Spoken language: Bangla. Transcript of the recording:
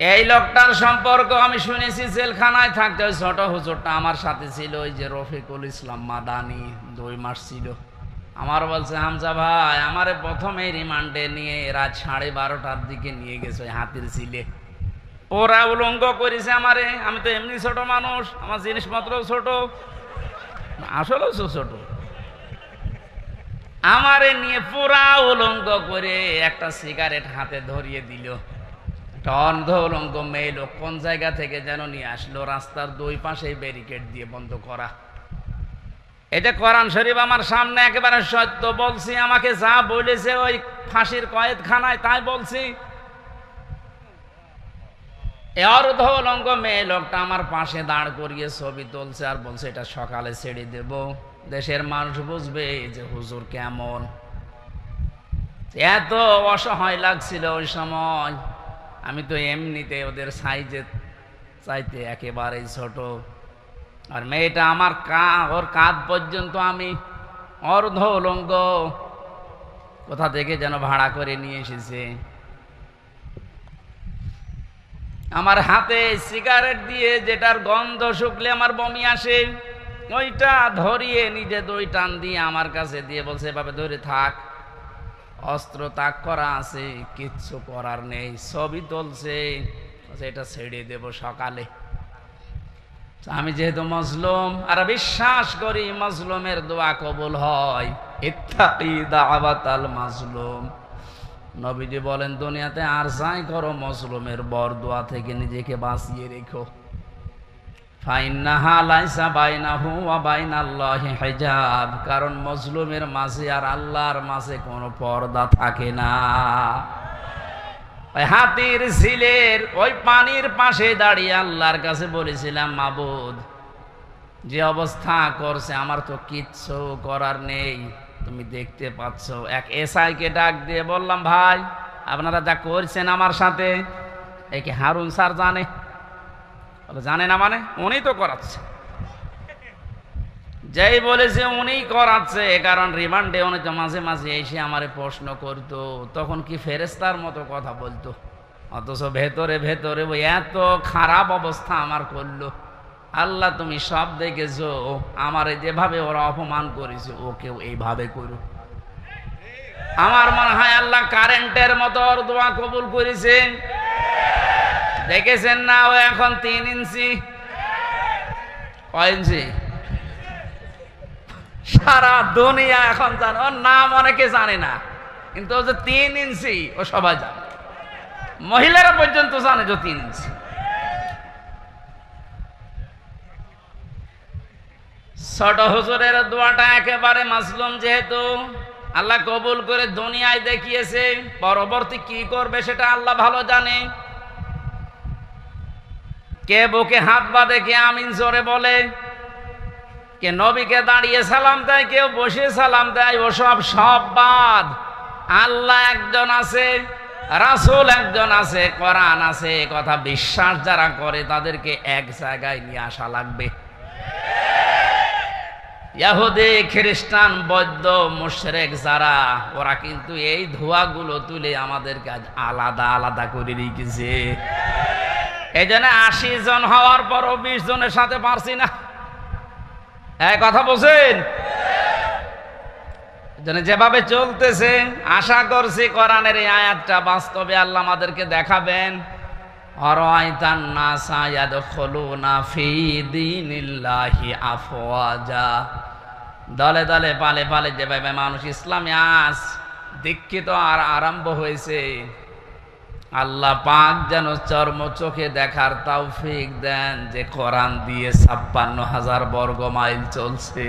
এই লোকটার সম্পর্ক আমি শুনেছি জেলখানায় থাকতে। ওই ছোট হুজুরটা আমার সাথে ছিল, ওই যে রফিকুল ইসলাম মাদানি, দুই মাস ছিল। আমার বলছে, হামজা ভাই, আমারে প্রথমে রিমান্ডে নিয়ে রাত সাড়ে বারোটার দিকে নিয়ে গেছে ওই হাতির ছিলে ওরা উলঙ্গ করেছে আমারে। আমি তো এমনি ছোট মানুষ, আমার জিনিসপত্র ছোট, আসলেও ছোট। আমারে নিয়ে পুরা উলঙ্গ করে একটা সিগারেট হাতে ধরিয়ে দিল। একটা অন্ধ উলঙ্গ মেয়ে লোক কোন জায়গা থেকে যেন নিয়ে আসলো রাস্তার দুই পাশে ব্যারিকেড দিয়ে বন্ধ করা। এটা কোরআন শরীফ আমার সামনে একেবারে সত্য, বলছি আমাকে যা বলেছে ওই ফাঁসির কয়েদখানায় তাই বলছি। অর্ধ উলঙ্গ মেয়ে লোকটা আমার পাশে দাঁড় করিয়ে ছবি তুলছে আর বলছে, এটা সকালে ছেড়ে দেব। দেশের মানুষ বুঝবে যে হুজুর কেমন। এত অসহায় লাগছিল ওই সময়। আমি তো এমনিতে ওদের সাইজে চাইতে একেবারেই ছোট। আর মেয়েটা আমার কা, ওর কাঁধ পর্যন্ত আমি অর্ধ উলঙ্গ কোথা থেকে যেন ভাড়া করে নিয়ে এসেছে। আমার হাতে সিগারেট দিয়ে যেটার গন্ধ শুকলে আমার বমি আসে, ওইটা ধরিয়ে নিজে দই টান দিয়ে আমার কাছে দিয়ে বলছে, এভাবে ধরে থাক। অস্ত্র তাক করা আছে, কিচ্ছু করার নেই, ছবি তুলছে। এটা ছেড়ে দেব সকালে। আমি যেহেতু মজলুম, আর বিশ্বাস করি মজলুমের দোয়া কবুল হয়। মাজলুম। নবীজি বলেন, দুনিয়াতে আর যাই করো মজলুমের বর দোয়া থেকে নিজেকে বাঁচিয়ে রেখো। কারণ মজলুমের মাঝে আর আল্লাহর মাঝে কোনো পর্দা থাকে না। হাতির ঝিলের ওই পানির পাশে দাঁড়িয়ে আল্লাহর কাছে বলেছিলাম, মাবুদ, যে অবস্থা করছে আমার তো কিচ্ছু করার নেই। তুমি দেখতে পাচ্ছ। এক এসআইকে ডাক দিয়ে বললাম, ভাই, আপনারা যা করছেন আমার সাথে, একে হারুন স্যার জানে। জানে না মানে? উনি তো করাচ্ছে। যেই বলেছে উনি করাচ্ছে কারণ রিমান্ডে উনি তো মাঝে মাঝে এসে আমারে প্রশ্ন করতো, তখন কি ফেরেস্তার মতো কথা বলতো? অথচ ভেতরে ভেতরে ওই এত খারাপ অবস্থা আমার করল। আল্লাহ তুমি সব দেখেছ, আমার যেভাবে ওরা অপমান করেছে, ওকেও এইভাবে করো। আমার মনে হয় আল্লাহ কারেন্টের মতো ওর দোয়া কবুল করেছে। দেখেছেন না ও এখন তিন ইঞ্চি? কয় ইঞ্চি? সারা দুনিয়া এখন জানে। ওর নাম অনেকে জানে না, কিন্তু ও যে তিন ইঞ্চি, ও সবাই জানে। মহিলারা পর্যন্ত জানে যে তিন ইঞ্চি। ছোট হুজুরের দোয়াটা একেবারে মাসলুম যেহেতু, আল্লাহ কবুল করে দুনিয়ায় দেখিয়েছে, পরবর্তী কি করবে সেটা আল্লাহ ভালো জানে। কে বুকে হাত বাঁধে, কে আমিন জোরে বলে। কে নবীকে দাঁড়িয়ে সালাম দেয়, কেউ বসে সালাম দেয় ওসব সব বাদ। আল্লাহ একজন আছে, রাসূল একজন আছে, কোরআন আছে কথা বিশ্বাস যারা করে তাদেরকে এক জায়গায় নিয়ে আসা লাগবে। ইয়াহুদি, খ্রিস্টান, বৌদ্ধ, মুশরেক যারা, ওরা কিন্তু এই ধোঁয়াগুলো তুলে আমাদেরকে আলাদা আলাদা করে রেখেছে। এই জন্য আশি জন হওয়ার পরও বিশ জনের সাথে পারছি না। হ্যাঁ কথা বলছেন? যেভাবে চলতেছে, আশা করছি কোরআনের এই আয়াতটা বাস্তবে আল্লাহ আমাদেরকে দেখাবেন। দলে দলে পালে পালে যেভাবে মানুষ ইসলামে আস দীক্ষিত আর আরম্ভ হয়েছে আল্লাহ পাক যেন চর্ম চোখে দেখার তৌফিক দেন যে কোরআন দিয়ে ছাপ্পান্ন হাজার বর্গ মাইল চলছে।